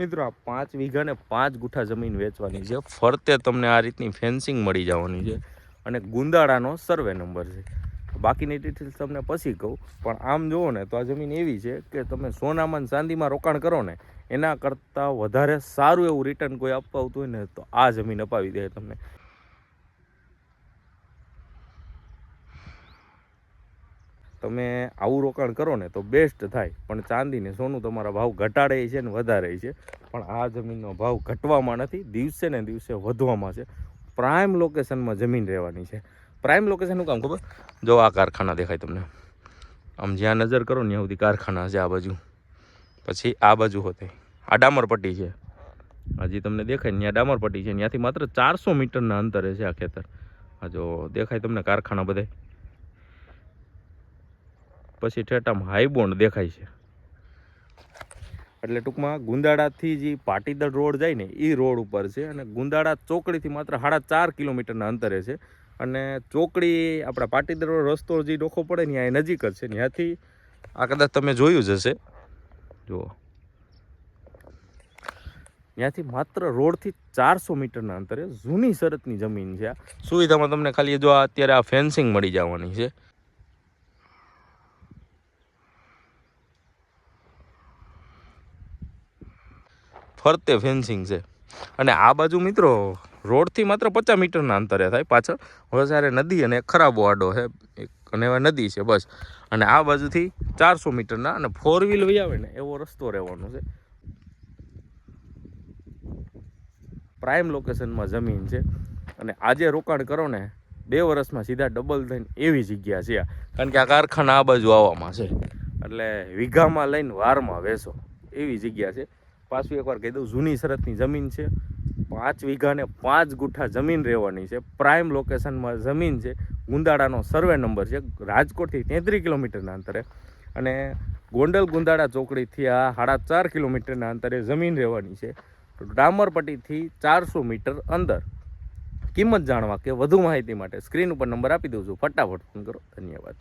મિત્રો, આ પાંચ વીઘા ને પાંચ ગુઠા જમીન વેચવાની છે. ફરતે તમને આ રીતની ફેન્સિંગ મળી જવાની છે અને ગુંદાળાનો સર્વે નંબર છે. બાકીની ડિટેલ્સ તમને પછી કહું. પણ આમ જુઓ ને, તો આ જમીન એવી છે કે તમે સોનામાં ચાંદીમાં રોકાણ કરો ને, એના કરતાં વધારે સારું એવું રિટર્ન કોઈ અપાવતું હોય ને, તો આ જમીન અપાવી દે તમને. તમે આવું રોકાણ કરો ને તો બેસ્ટ થાય. પણ ચાંદી ને સોનું તમારા ભાવ ઘટાડે છે ને વધારે છે. પણ આ જમીનનો ભાવ ઘટવામાં નથી, દિવસે ને દિવસે વધવામાં છે. પ્રાઇમ લોકેશનમાં જમીન રહેવાની છે. પ્રાઇમ લોકેશનનું કામ ખબર? જો આ કારખાના દેખાય તમને. આમ જ્યાં નજર કરો ને સુધી કારખાના છે આ બાજુ. પછી આ બાજુ હોતે. આ ડામરપટ્ટી છે. હજી તમને દેખાય ત્યાં ડામરપટ્ટી છે. ત્યાંથી માત્ર ચારસો મીટરના અંતરે છે આ ખેતર. જો દેખાય તમને કારખાના બધે પછી ઠેઠામાં હાઈબોન્ડ દેખાય છે. એટલે ટૂંકમાં ગુંદાળાથી જે પાટીદળ રોડ જાય ને એ રોડ ઉપર છે અને ગુંદાળા ચોકડીથી માત્ર સાડા ચાર કિલોમીટરના અંતરે છે. અને ચોકડી આપણા પાટીદળ રસ્તો જે ડોખો પડે ને ત્યાં એ નજીક જ છે. ત્યાંથી આ કદાચ તમે જોયું જ હશે. જુઓ ત્યાંથી માત્ર રોડથી ચારસો મીટરના અંતરે જૂની શરતની જમીન છે આ. સુવિધામાં તમને ખાલી જો આ અત્યારે આ ફેન્સિંગ મળી જવાની છે. ફરતે ફેન્સિંગ છે. અને આ બાજુ મિત્રો, રોડથી માત્ર પચાસ મીટરના અંતરે થાય પાછળ. વસારે નદી અને ખરાબો આડો છે અને એવા નદી છે, બસ. અને આ બાજુથી ચારસો મીટરના અને ફોર વ્હીલ વહી આવે ને, એવો રસ્તો રહેવાનો છે. પ્રાઇમ લોકેશનમાં જમીન છે. અને આજે રોકાણ કરો ને, બે વર્ષમાં સીધા ડબલ થઈને એવી જગ્યા છે કારણ કે આ કારખાના આ બાજુ આવવામાં છે. એટલે વીઘામાં લઈને વારમાં વેસો. એવી જગ્યા છે. પાછું એકવાર કહી દઉં, જૂની શરતની જમીન છે. પાંચ વીઘાને પાંચ ગુઠ્ઠા જમીન રહેવાની છે. પ્રાઇમ લોકેશનમાં જમીન છે. ગુંદાળાનો સર્વે નંબર છે. રાજકોટથી તેત્રીસ કિલોમીટરના અંતરે. અને ગોંડલ ગુંદાળા ચોકડીથી આ સાડા ચાર કિલોમીટરના અંતરે જમીન રહેવાની છે. ડામરપટ્ટીથી ચારસો મીટર અંદર. કિંમત જાણવા કે વધુ માહિતી માટે સ્ક્રીન ઉપર નંબર આપી દઉં છું ફટાફટ ફોન કરો. ધન્યવાદ.